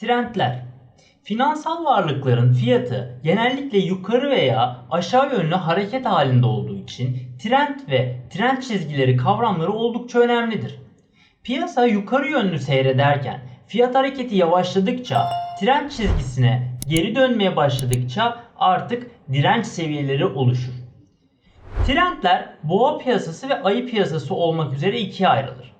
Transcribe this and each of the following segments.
Trendler Finansal varlıkların fiyatı genellikle yukarı veya aşağı yönlü hareket halinde olduğu için trend ve trend çizgileri kavramları oldukça önemlidir. Piyasa yukarı yönlü seyrederken fiyat hareketi yavaşladıkça trend çizgisine geri dönmeye başladıkça artık direnç seviyeleri oluşur. Trendler boğa piyasası ve ayı piyasası olmak üzere ikiye ayrılır.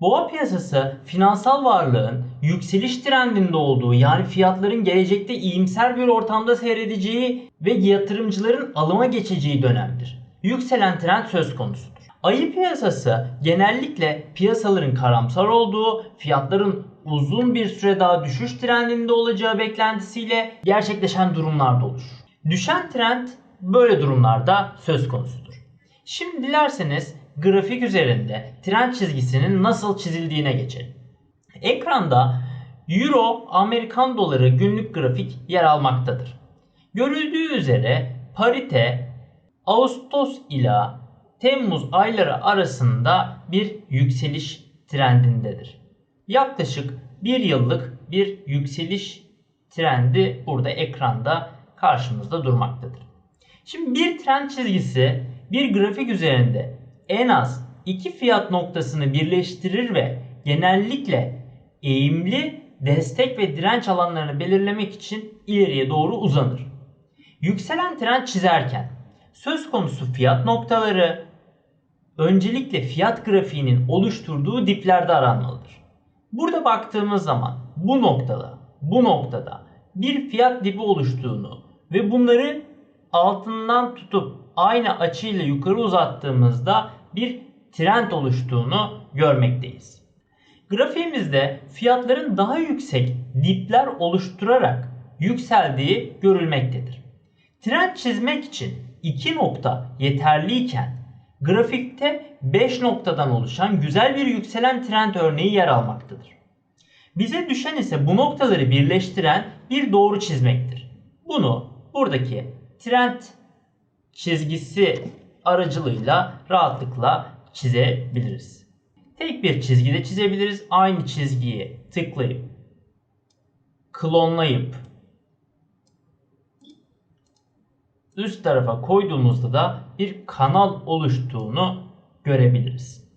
Boğa piyasası finansal varlığın yükseliş trendinde olduğu yani fiyatların gelecekte iyimser bir ortamda seyredeceği ve yatırımcıların alıma geçeceği dönemdir. Yükselen trend söz konusudur. Ayı piyasası genellikle piyasaların karamsar olduğu, fiyatların uzun bir süre daha düşüş trendinde olacağı beklentisiyle gerçekleşen durumlarda oluşur. Düşen trend böyle durumlarda söz konusudur. Şimdi dilerseniz grafik üzerinde trend çizgisinin nasıl çizildiğine geçelim. Ekranda Euro Amerikan doları günlük grafik yer almaktadır. Görüldüğü üzere parite Ağustos ila Temmuz ayları arasında bir yükseliş trendindedir. Yaklaşık bir yıllık bir yükseliş trendi burada ekranda karşımızda durmaktadır. Şimdi bir trend çizgisi bir grafik üzerinde en az iki fiyat noktasını birleştirir ve genellikle eğimli destek ve direnç alanlarını belirlemek için ileriye doğru uzanır. Yükselen trend çizerken söz konusu fiyat noktaları öncelikle fiyat grafiğinin oluşturduğu diplerde aranmalıdır. Burada baktığımız zaman bu noktada, bu noktada bir fiyat dibi oluştuğunu ve bunları altından tutup aynı açıyla yukarı uzattığımızda bir trend oluştuğunu görmekteyiz. Grafiğimizde fiyatların daha yüksek dipler oluşturarak yükseldiği görülmektedir. Trend çizmek için 2 nokta yeterliyken grafikte 5 noktadan oluşan güzel bir yükselen trend örneği yer almaktadır. Bize düşen ise bu noktaları birleştiren bir doğru çizmektir. Bunu buradaki trend çizgisi aracılığıyla rahatlıkla çizebiliriz. Tek bir çizgide çizebiliriz. Aynı çizgiyi tıklayıp klonlayıp üst tarafa koyduğumuzda da bir kanal oluştuğunu görebiliriz.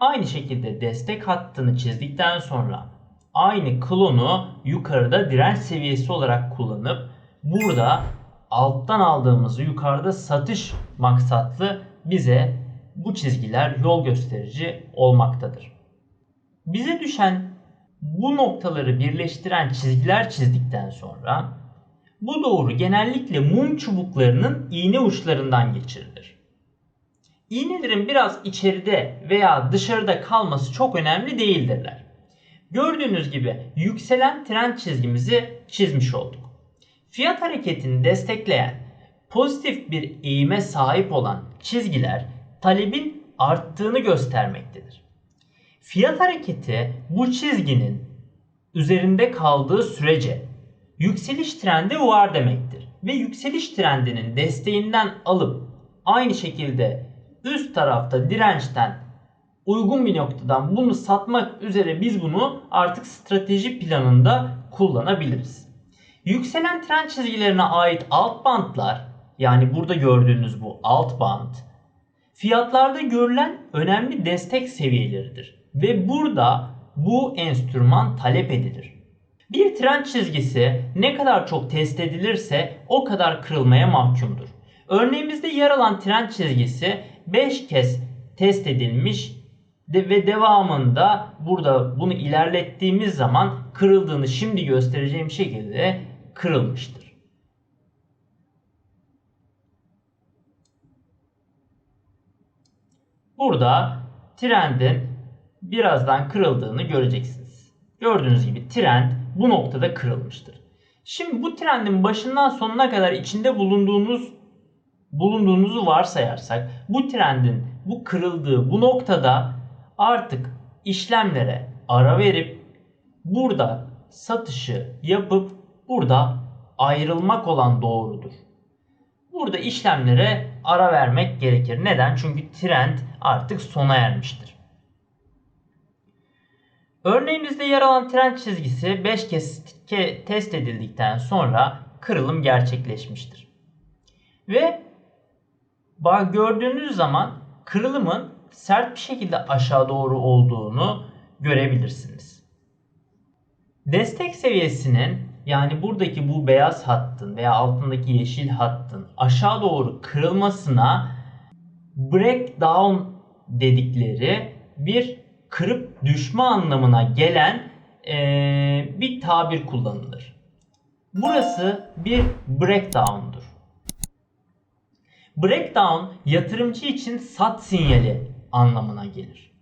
Aynı şekilde destek hattını çizdikten sonra aynı klonu yukarıda direnç seviyesi olarak kullanıp burada alttan aldığımızı yukarıda satış maksatlı bize bu çizgiler yol gösterici olmaktadır. Bize düşen bu noktaları birleştiren çizgiler çizdikten sonra bu doğru genellikle mum çubuklarının iğne uçlarından geçirilir. İğnelerin biraz içeride veya dışarıda kalması çok önemli değildirler. Gördüğünüz gibi yükselen trend çizgimizi çizmiş olduk. Fiyat hareketini destekleyen pozitif bir eğime sahip olan çizgiler talebin arttığını göstermektedir. Fiyat hareketi bu çizginin üzerinde kaldığı sürece yükseliş trendi var demektir. Ve yükseliş trendinin desteğinden alıp aynı şekilde üst tarafta dirençten uygun bir noktadan bunu satmak üzere biz bunu artık strateji planında kullanabiliriz. Yükselen trend çizgilerine ait alt bantlar yani burada gördüğünüz bu alt band fiyatlarda görülen önemli destek seviyeleridir. Ve burada bu enstrüman talep edilir. Bir trend çizgisi ne kadar çok test edilirse o kadar kırılmaya mahkumdur. Örneğimizde yer alan trend çizgisi 5 kez test edilmiş ve devamında burada bunu ilerlettiğimiz zaman kırıldığını şimdi göstereceğim şekilde kırılmıştır. Burada trendin birazdan kırıldığını göreceksiniz. Gördüğünüz gibi trend bu noktada kırılmıştır. Şimdi bu trendin başından sonuna kadar içinde bulunduğunuz bulunduğunuzu varsayarsak bu trendin bu kırıldığı bu noktada artık işlemlere ara verip burada satışı yapıp burada ayrılmak olan doğrudur. Burada işlemlere ara vermek gerekir. Neden? Çünkü trend artık sona ermiştir. Örneğimizde yer alan trend çizgisi 5 kez ke- test edildikten sonra kırılım gerçekleşmiştir. Ve gördüğünüz zaman kırılımın sert bir şekilde aşağı doğru olduğunu görebilirsiniz. Destek seviyesinin yani buradaki bu beyaz hattın veya altındaki yeşil hattın aşağı doğru kırılmasına breakdown dedikleri bir kırıp düşme anlamına gelen eee, bir tabir kullanılır. Burası bir breakdown'dur. Breakdown yatırımcı için sat sinyali anlamına gelir.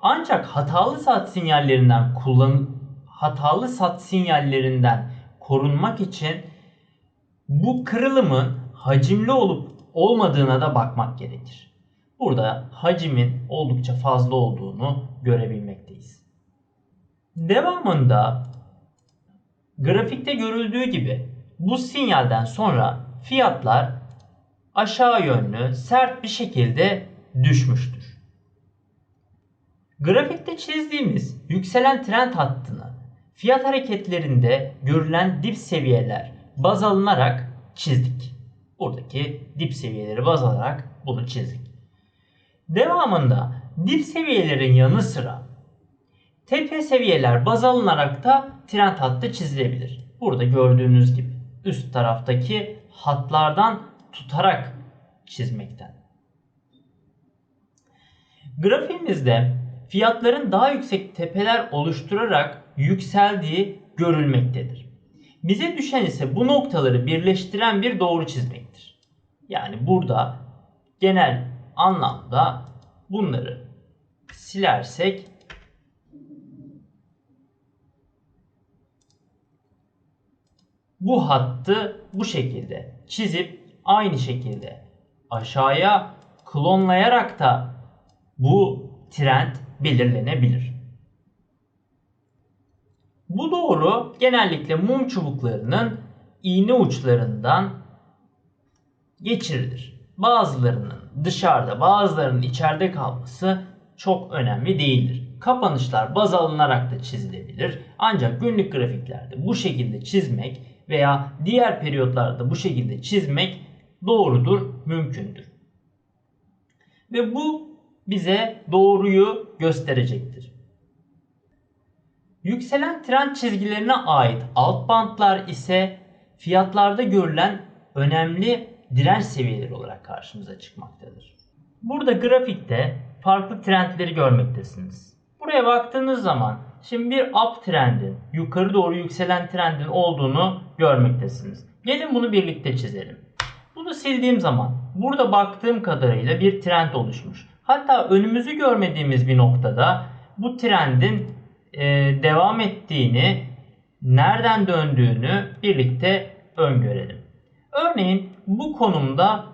Ancak hatalı sat sinyallerinden kullan hatalı sat sinyallerinden korunmak için bu kırılımın hacimli olup olmadığına da bakmak gerekir. Burada hacimin oldukça fazla olduğunu görebilmekteyiz. Devamında grafikte görüldüğü gibi bu sinyalden sonra fiyatlar aşağı yönlü sert bir şekilde düşmüştür. Grafikte çizdiğimiz yükselen trend hattını fiyat hareketlerinde görülen dip seviyeler baz alınarak çizdik. Buradaki dip seviyeleri baz alarak bunu çizdik. Devamında dip seviyelerin yanı sıra tepe seviyeler baz alınarak da trend hattı çizilebilir. Burada gördüğünüz gibi üst taraftaki hatlardan tutarak çizmekten. Grafiğimizde fiyatların daha yüksek tepeler oluşturarak yükseldiği görülmektedir. Bize düşen ise bu noktaları birleştiren bir doğru çizmektir. Yani burada genel anlamda bunları silersek bu hattı bu şekilde çizip aynı şekilde aşağıya klonlayarak da bu trend belirlenebilir. Bu doğru genellikle mum çubuklarının iğne uçlarından geçirilir. Bazılarının dışarıda, bazılarının içeride kalması çok önemli değildir. Kapanışlar baz alınarak da çizilebilir. Ancak günlük grafiklerde bu şekilde çizmek veya diğer periyotlarda bu şekilde çizmek doğrudur, mümkündür. Ve bu bize doğruyu gösterecektir. Yükselen trend çizgilerine ait alt bantlar ise fiyatlarda görülen önemli direnç seviyeleri olarak karşımıza çıkmaktadır. Burada grafikte farklı trendleri görmektesiniz. Buraya baktığınız zaman şimdi bir up trendin, yukarı doğru yükselen trendin olduğunu görmektesiniz. Gelin bunu birlikte çizelim. Bunu sildiğim zaman burada baktığım kadarıyla bir trend oluşmuş. Hatta önümüzü görmediğimiz bir noktada bu trendin e, devam ettiğini, nereden döndüğünü birlikte öngörelim. Örneğin bu konumda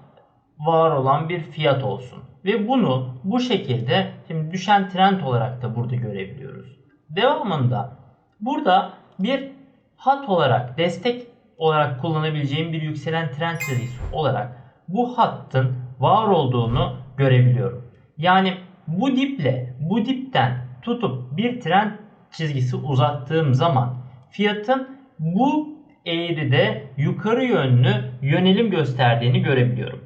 var olan bir fiyat olsun ve bunu bu şekilde şimdi düşen trend olarak da burada görebiliyoruz. Devamında burada bir hat olarak destek olarak kullanabileceğim bir yükselen trend çizgisi olarak bu hattın var olduğunu görebiliyorum. Yani bu diple bu dipten tutup bir trend çizgisi uzattığım zaman fiyatın bu eğride yukarı yönlü yönelim gösterdiğini görebiliyorum.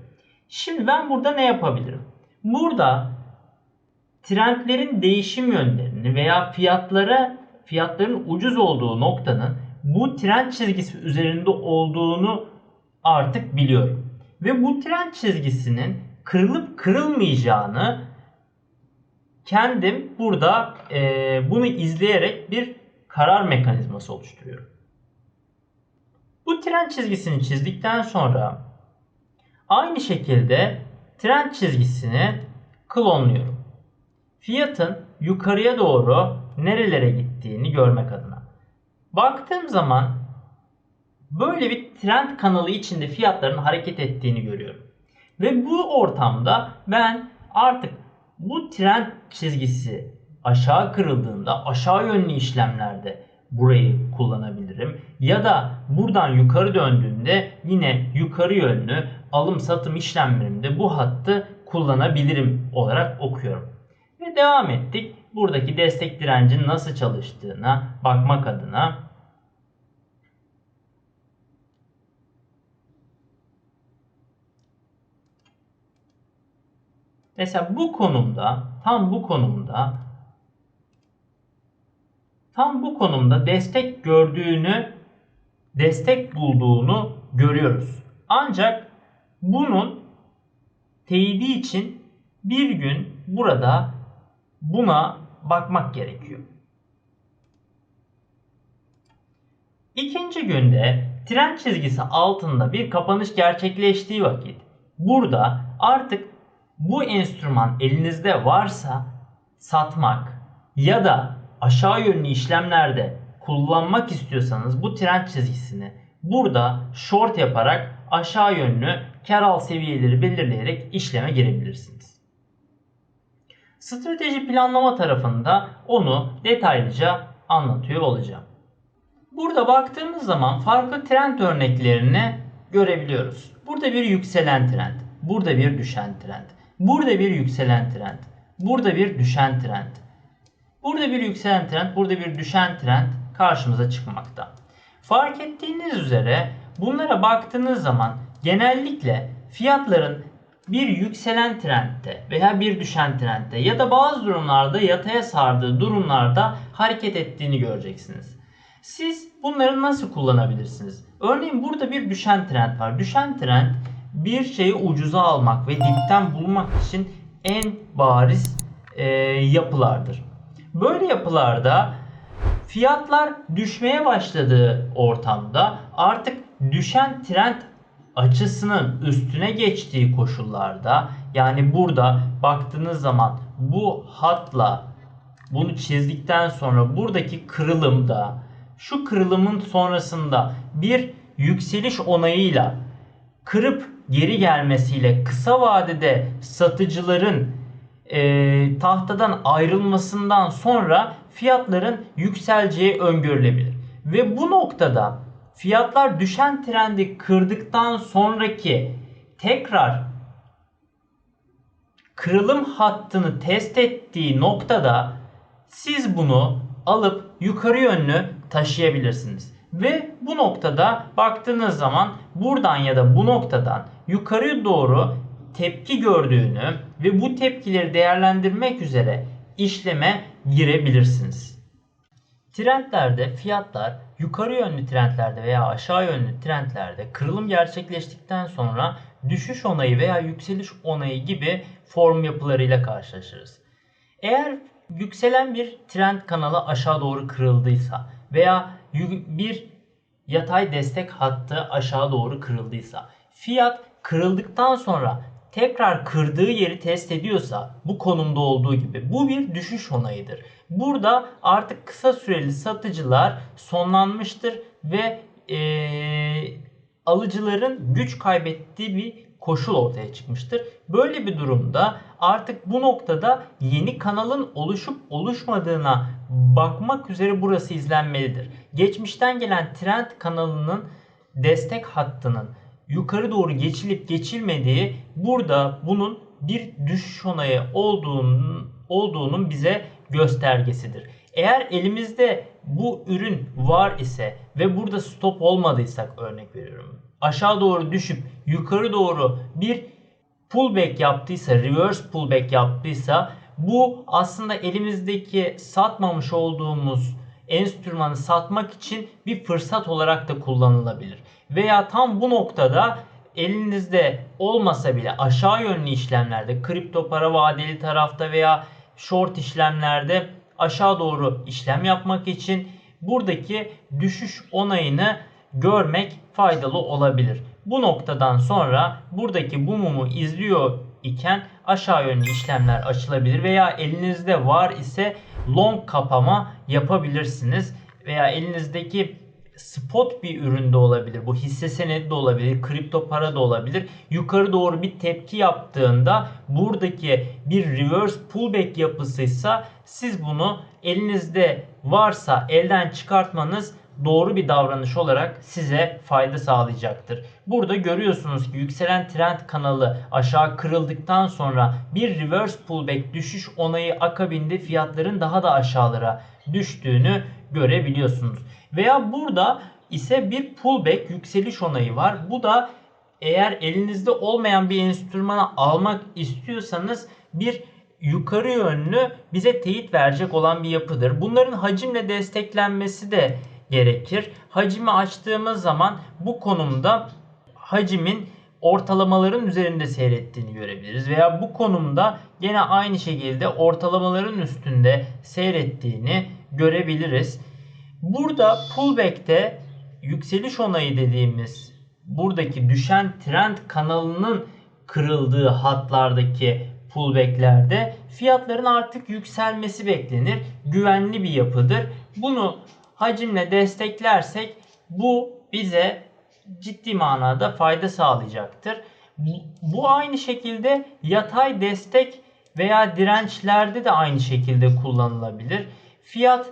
Şimdi ben burada ne yapabilirim? Burada trendlerin değişim yönlerini veya fiyatlara fiyatların ucuz olduğu noktanın bu trend çizgisi üzerinde olduğunu artık biliyorum. Ve bu trend çizgisinin kırılıp kırılmayacağını kendim burada e, bunu izleyerek bir karar mekanizması oluşturuyorum. Bu trend çizgisini çizdikten sonra aynı şekilde trend çizgisini klonluyorum. Fiyatın yukarıya doğru nerelere gittiğini görmek adına. Baktığım zaman böyle bir trend kanalı içinde fiyatların hareket ettiğini görüyorum. Ve bu ortamda ben artık bu trend çizgisi aşağı kırıldığında aşağı yönlü işlemlerde burayı kullanabilirim. Ya da buradan yukarı döndüğünde yine yukarı yönlü alım satım işlemlerimde bu hattı kullanabilirim olarak okuyorum. Ve devam ettik. Bu buradaki destek direncin nasıl çalıştığına bakmak adına Mesela bu konumda, tam bu konumda tam bu konumda destek gördüğünü, destek bulduğunu görüyoruz. Ancak bunun teyidi için bir gün burada buna bakmak gerekiyor. İkinci günde trend çizgisi altında bir kapanış gerçekleştiği vakit burada artık bu enstrüman elinizde varsa satmak ya da aşağı yönlü işlemlerde kullanmak istiyorsanız bu trend çizgisini burada short yaparak aşağı yönlü kar al seviyeleri belirleyerek işleme girebilirsiniz. Strateji planlama tarafında onu detaylıca anlatıyor olacağım. Burada baktığımız zaman farklı trend örneklerini görebiliyoruz. Burada bir yükselen trend, burada bir düşen trend, burada bir yükselen trend, burada bir düşen trend. Burada bir yükselen trend, burada bir düşen trend karşımıza çıkmakta. Fark ettiğiniz üzere bunlara baktığınız zaman genellikle fiyatların bir yükselen trendde veya bir düşen trendde ya da bazı durumlarda yataya sardığı durumlarda hareket ettiğini göreceksiniz. Siz bunları nasıl kullanabilirsiniz? Örneğin burada bir düşen trend var. Düşen trend bir şeyi ucuza almak ve dipten bulmak için en bariz e, yapılardır. Böyle yapılarda fiyatlar düşmeye başladığı ortamda artık düşen trend açısının üstüne geçtiği koşullarda yani burada baktığınız zaman bu hatla bunu çizdikten sonra buradaki kırılımda şu kırılımın sonrasında bir yükseliş onayıyla kırıp geri gelmesiyle kısa vadede satıcıların e, tahtadan ayrılmasından sonra fiyatların yükseleceği öngörülebilir. Ve bu noktada fiyatlar düşen trendi kırdıktan sonraki tekrar kırılım hattını test ettiği noktada siz bunu alıp yukarı yönlü taşıyabilirsiniz. Ve bu noktada baktığınız zaman buradan ya da bu noktadan yukarı doğru tepki gördüğünü ve bu tepkileri değerlendirmek üzere işleme girebilirsiniz. Trendlerde fiyatlar yukarı yönlü trendlerde veya aşağı yönlü trendlerde kırılım gerçekleştikten sonra düşüş onayı veya yükseliş onayı gibi form yapılarıyla karşılaşırız. Eğer yükselen bir trend kanalı aşağı doğru kırıldıysa veya bir yatay destek hattı aşağı doğru kırıldıysa fiyat kırıldıktan sonra tekrar kırdığı yeri test ediyorsa bu konumda olduğu gibi bu bir düşüş onayıdır. Burada artık kısa süreli satıcılar sonlanmıştır ve ee, alıcıların güç kaybettiği bir koşul ortaya çıkmıştır. Böyle bir durumda artık bu noktada yeni kanalın oluşup oluşmadığına bakmak üzere burası izlenmelidir. Geçmişten gelen trend kanalının destek hattının yukarı doğru geçilip geçilmediği burada bunun bir düşüş onayı olduğunun, olduğunun bize göstergesidir. Eğer elimizde bu ürün var ise ve burada stop olmadıysak örnek veriyorum. Aşağı doğru düşüp yukarı doğru bir pullback yaptıysa, reverse pullback yaptıysa bu aslında elimizdeki satmamış olduğumuz enstrümanı satmak için bir fırsat olarak da kullanılabilir. Veya tam bu noktada elinizde olmasa bile aşağı yönlü işlemlerde kripto para vadeli tarafta veya short işlemlerde aşağı doğru işlem yapmak için buradaki düşüş onayını görmek faydalı olabilir. Bu noktadan sonra buradaki bu mumu izliyor iken aşağı yönlü işlemler açılabilir veya elinizde var ise long kapama yapabilirsiniz veya elinizdeki spot bir üründe olabilir. Bu hisse senedi de olabilir, kripto para da olabilir. Yukarı doğru bir tepki yaptığında buradaki bir reverse pullback yapısıysa siz bunu elinizde varsa elden çıkartmanız doğru bir davranış olarak size fayda sağlayacaktır. Burada görüyorsunuz ki yükselen trend kanalı aşağı kırıldıktan sonra bir reverse pullback düşüş onayı akabinde fiyatların daha da aşağılara düştüğünü görebiliyorsunuz. Veya burada ise bir pullback yükseliş onayı var. Bu da eğer elinizde olmayan bir enstrümanı almak istiyorsanız bir yukarı yönlü bize teyit verecek olan bir yapıdır. Bunların hacimle desteklenmesi de gerekir. Hacimi açtığımız zaman bu konumda hacimin ortalamaların üzerinde seyrettiğini görebiliriz. Veya bu konumda gene aynı şekilde ortalamaların üstünde seyrettiğini görebiliriz. Burada pullback'te yükseliş onayı dediğimiz buradaki düşen trend kanalının kırıldığı hatlardaki pullback'lerde fiyatların artık yükselmesi beklenir. Güvenli bir yapıdır. Bunu hacimle desteklersek bu bize ciddi manada fayda sağlayacaktır. Bu- aynı şekilde yatay destek veya dirençlerde de aynı şekilde kullanılabilir. Fiyat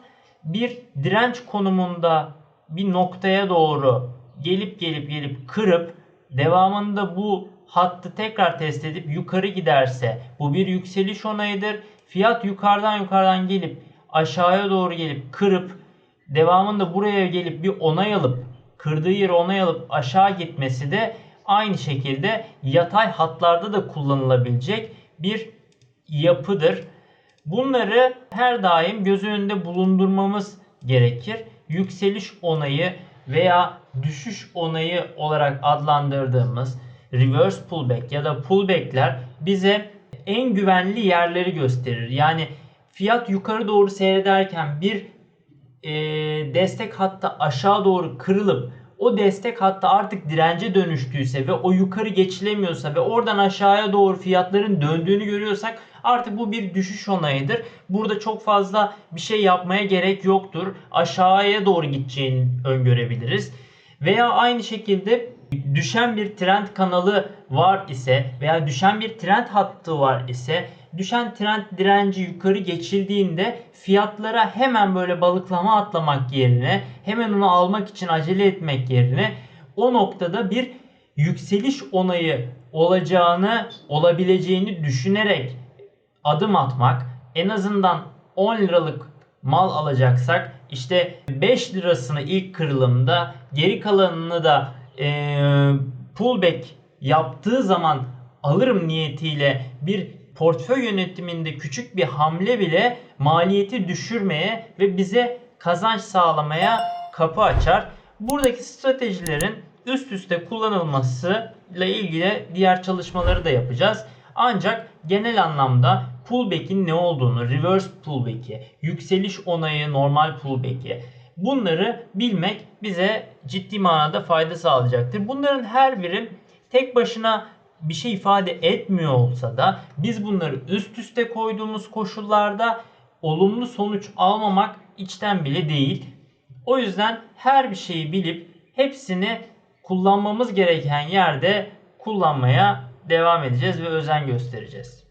bir direnç konumunda bir noktaya doğru gelip gelip gelip kırıp devamında bu hattı tekrar test edip yukarı giderse bu bir yükseliş onayıdır. Fiyat yukarıdan yukarıdan gelip aşağıya doğru gelip kırıp devamında buraya gelip bir onay alıp kırdığı yeri onay alıp aşağı gitmesi de aynı şekilde yatay hatlarda da kullanılabilecek bir yapıdır. Bunları her daim göz önünde bulundurmamız gerekir. Yükseliş onayı veya düşüş onayı olarak adlandırdığımız reverse pullback ya da pullback'ler bize en güvenli yerleri gösterir. Yani fiyat yukarı doğru seyrederken bir e, destek hatta aşağı doğru kırılıp o destek hatta artık dirence dönüştüyse ve o yukarı geçilemiyorsa ve oradan aşağıya doğru fiyatların döndüğünü görüyorsak artık bu bir düşüş onayıdır. Burada çok fazla bir şey yapmaya gerek yoktur. Aşağıya doğru gideceğini öngörebiliriz. Veya aynı şekilde düşen bir trend kanalı var ise veya düşen bir trend hattı var ise düşen trend direnci yukarı geçildiğinde fiyatlara hemen böyle balıklama atlamak yerine hemen onu almak için acele etmek yerine o noktada bir yükseliş onayı olacağını olabileceğini düşünerek adım atmak en azından 10 liralık mal alacaksak işte 5 lirasını ilk kırılımda geri kalanını da eee, pullback yaptığı zaman alırım niyetiyle bir portföy yönetiminde küçük bir hamle bile maliyeti düşürmeye ve bize kazanç sağlamaya kapı açar. Buradaki stratejilerin üst üste kullanılması ile ilgili diğer çalışmaları da yapacağız. Ancak genel anlamda pullback'in ne olduğunu, reverse pullback'i, yükseliş onayı, normal pullback'i bunları bilmek bize ciddi manada fayda sağlayacaktır. Bunların her biri tek başına bir şey ifade etmiyor olsa da biz bunları üst üste koyduğumuz koşullarda olumlu sonuç almamak içten bile değil. O yüzden her bir şeyi bilip hepsini kullanmamız gereken yerde kullanmaya devam edeceğiz ve özen göstereceğiz.